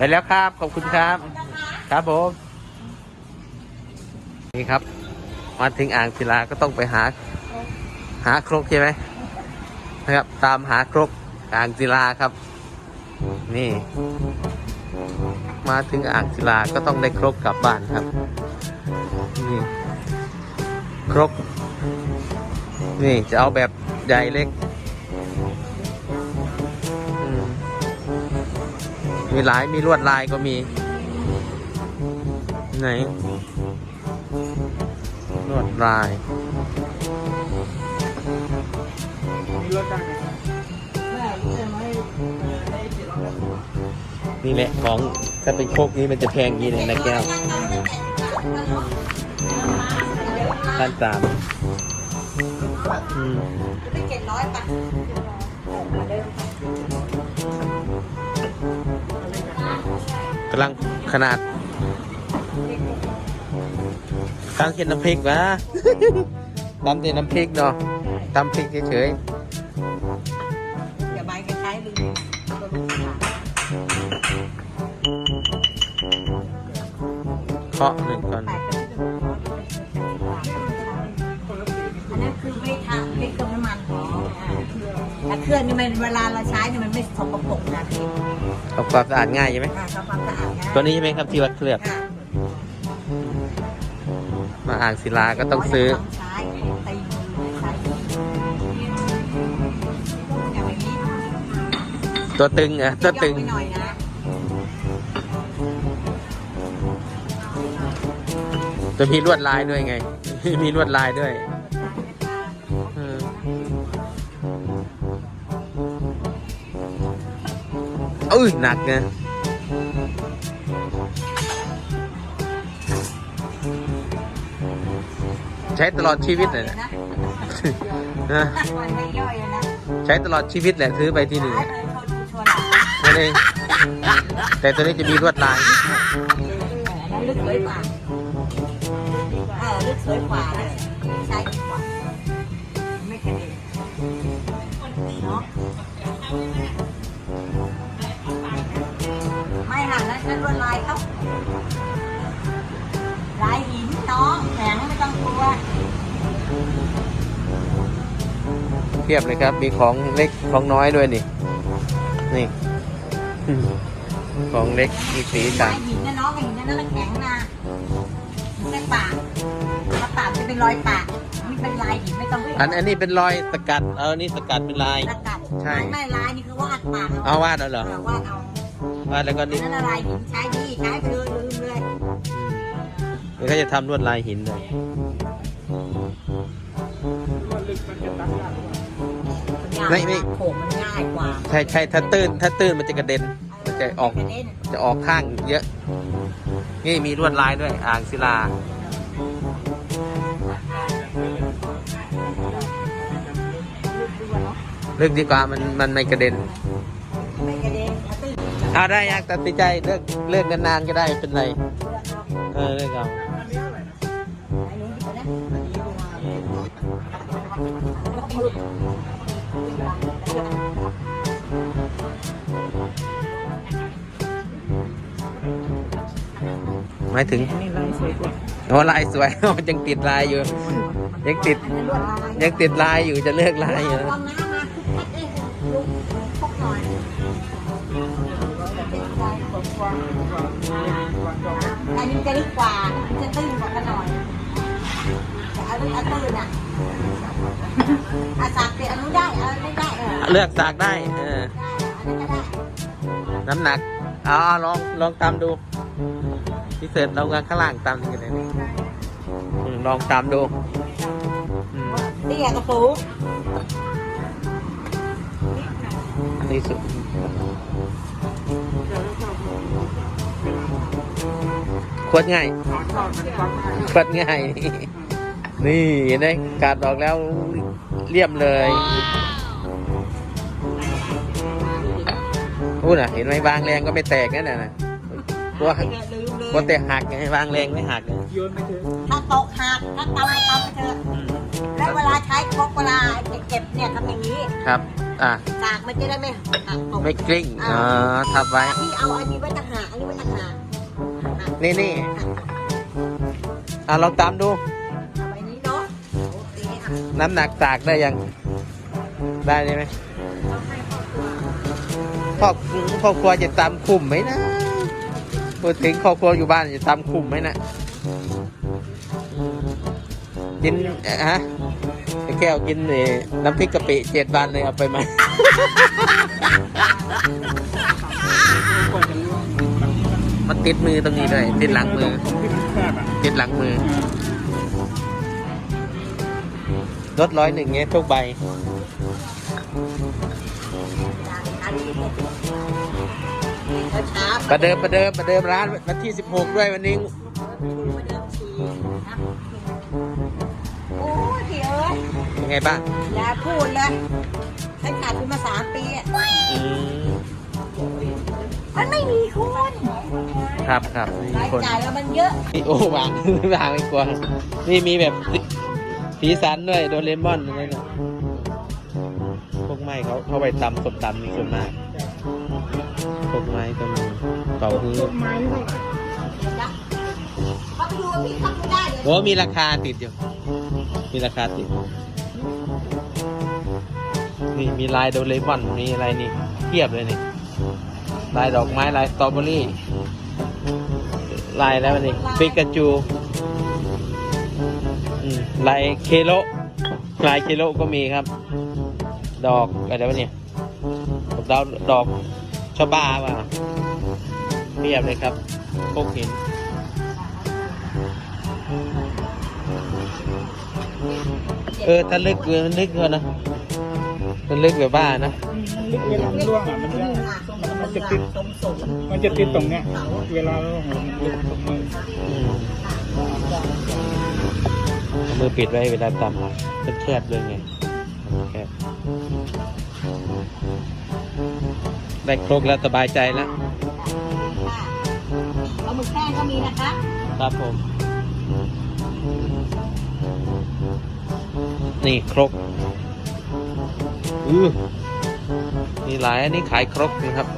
ไปแล้วครับ ขอบคุณครับ ครับผม นี่ครับ มาถึงอ่างศิลาก็ต้องไปหา หาครกใช่ไหมนะครับ ตามหาครกอ่างศิลาครับ นี่ มาถึงอ่างศิลาก็ต้องได้ครกกลับบ้านครับ นี่ ครก นี่จะเอาแบบใหญ่เล็ก มีหลายมีลวดลายก็มี ไหน ลวดลายนี่แหละของถ้าเป็นโคกนี้มันจะแพงยีเลยนะแก้วด้านสามอืมเป็นเจ็ดร้อยป่ะำลังขนาดตั้งเขียนน้ำพริกวะตำแต่น้ำพริกเนาะตำพริกเฉยอย่าใบคล้ายๆลืมตัวลูกค้าๆเคาะหนึ่งก่อนแปดก็อัน แต่เครื่องนี่มันเวลาเราใช้เนี่ยมันไม่สกปรกนะพี่ทำความสะอาดง่ายใช่ไหมค่ะทำความสะอาดนะตัวนี้ใช่ไหมครับที่วัดเคลือบ ค่ะมาอ่างศิลาก็ต้องซื้อใช้ตีมือใช้อย่างนี้ตัวตึงเออตัวตึง ย่อไปหน่อยนะจะมีลวดลายด้วยไง มีลวดลายด้วย เอ้ยหนักไงใช้ตลอดชีวิตเลยนะนะมันไม่ย่อยเลยนะใช้ตลอดชีวิตแหละซื้อไปที่หนึ่งใช้เลยเขาดูชัวร์หลังนั่นเองแต่ตัวนี้จะมีลวดลายลึกสวยกว่าเออลึกสวยกว่าเลยใช้ดีกว่า นะฉันลวดลายเขาลายหินน้องแข็งไม่ต้องกลัวเทียบเลยครับ มีของเล็กของน้อยด้วยนี่ นี่ ของเล็กมีสีสัลานยหินนะน้องหินนั่นแล้วแข็งนะไม่ปากถ้าปากจะเป็นรอยปากนี่เป็นลายหินไม่ต้องอันอันนี้เป็นรอยสกัด เอาอันนี้สกัดเป็นลายสกัดใช่ ไม่ลายนี่คือวาดปากเอาวาดเอาเหรอเออวาดเอา วาดแล้วก็อันนี่นั้นอะไรหินใช้ดีใช้ไปเลยลืมเลยเดี๋ยวเขาจะทำลวดลายหินเลยไม่ไม่โขกมันง่ายกว่าใช่ใช่ถ้าตื้นถ้าตื้นมันจะกระเด็นมันจะออกกระเด็นจะออกข้างเยอะ นี่มีลวดลายด้วย อ่างศิลาเลือกดีกว่ามันมันไม่กระเด็น เอาได้ยังตัดสินใจเลือกเลือกนานๆก็ได้เป็นไร เออเลือกเอาไอ้หมายถึงนี่ลายสวยกว่าโอ้ลายสวย ยังติดลายอยู่ ยังติดยังติดลายอยู่จะเลือกลายอยู่ระ อันนี้จะลึกกว่าจะตื้นกว่ากันหน่อยแต่อันนี้อันตื้นอะอาสักเดี๋ยวอันนู้นได้อันนี้ได้เออเลือกสากได้เออน้ำหนักอาเอลองลองตามดูพิเศษเรางานข้างล่างตามกันเลยลองตามดูอืมเตี้ยกระสูงอันนี้สุด ควดง่ายควดง่าย นี่เห็นไหมการดออกแล้วเรียบเลยพูดน่ะ เห็นไหมวางแรงก็ไม่แตกนั่นน่ะนะตัวลืมเลตัวยแตกหักไงวางแรงไม่หักไงถ้าตกหักถ้าตำตำไปเถอะอืมแล้วเวลาใช้ครกเวลาเก็บเนี่ยทำอย่างนี้ ครับ อะกากมันจะได้ไม่หักตกไม่กลิ้งอ๋อทับไว้พี่เอาอันนี้ไว้ต่างหากอันนี้ไว้ต่างหากหัก นี่นี่หักอะลองตามดู เอาไว้นี้เนาะโอเคอะน้ำหนักตากได้ยัง ได้ใช่ไหมพ่อพ่อครัวจะตามคุมไหมนะพูดถึงครอบครัวอยู่บ้านจะตามคุมไหมนะกินเอ่อฮะไอ้แก้วกินเอ่อน้ำพริกกะปิเจ็ดวันเลยเอาไปไหม มันติดมือตรงนี้ด้วยติดหลังมือ ติดหลังมือลดร้อยหนึ่งเงี้ยทุกใบอันนี้เดี๋ยวช้าประเดิมประเดิมประเดิมร้านวันที่ 16 ด้วยวันนี้ประเดิมชีนะโอ้ยพี่เอ้ยยังไงบ้างอย่าพูดเลยฉันขาดทุนมาสามปีอะอืมมันไม่มีคุณ ครับครับมีรายคนจ่ายแล้วมันเยอะนี่โอ้วาง วางไม่กลัวนี่มีแบบสีสันด้วยโดเรมอนอะไรเนี่ยพวกไม้เขาเขาไปตำสมตำนี่ส่วนมากพวกไม้ก็มีเป่าฮื้อเขาไปดูว่าพี่ทำไม่ได้เดี๋ยวโอ้มีราคาติดอยู่ มีราคาติด นี่มีลายโดเรมอนมีอะไรนี่เทียบเลยนี่ลายดอกไม้ลายสตรอเบอรี่ ลายแล้วนี่ปิกาจูอืมลายเคโลลายเคโลก็มีครับ ดอกอะไรวะเนี่ยดอกดอกชะบาว่ะเทียบเลยครับพวกหินเออถ้าลึกเออมันลึกเกินนะมันลึกแบบบ้านะเวลามันร่วงอะมัน จะมันจะติดมันจะติดตรงเนี้ย เวลาเราหัวมันติดตรงมือเอามือปิดไว้เวลาตำมันแคบเลยไงแคบได้ครกแล้วสบายใจแล้วเอาหมึกแห้งก็มีนะคะ ครับผม นี่ครกอือมีหลายอันนี้ขายครกนะครับ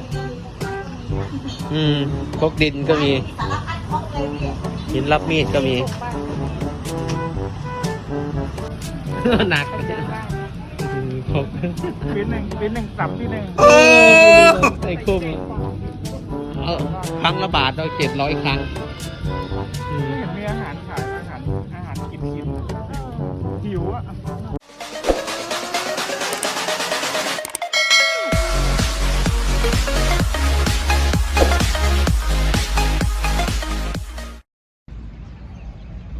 อืมครกดินก็มีสารพัดครกเลยพี่หินรับมีดก็มี หนักครกเป็นหนึ่งเป็นหนึ่งสับที่หนึ่งไอ้คุ้มเอาครั้งละบาทเราเจ็ดร้อยครั้ง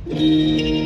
E.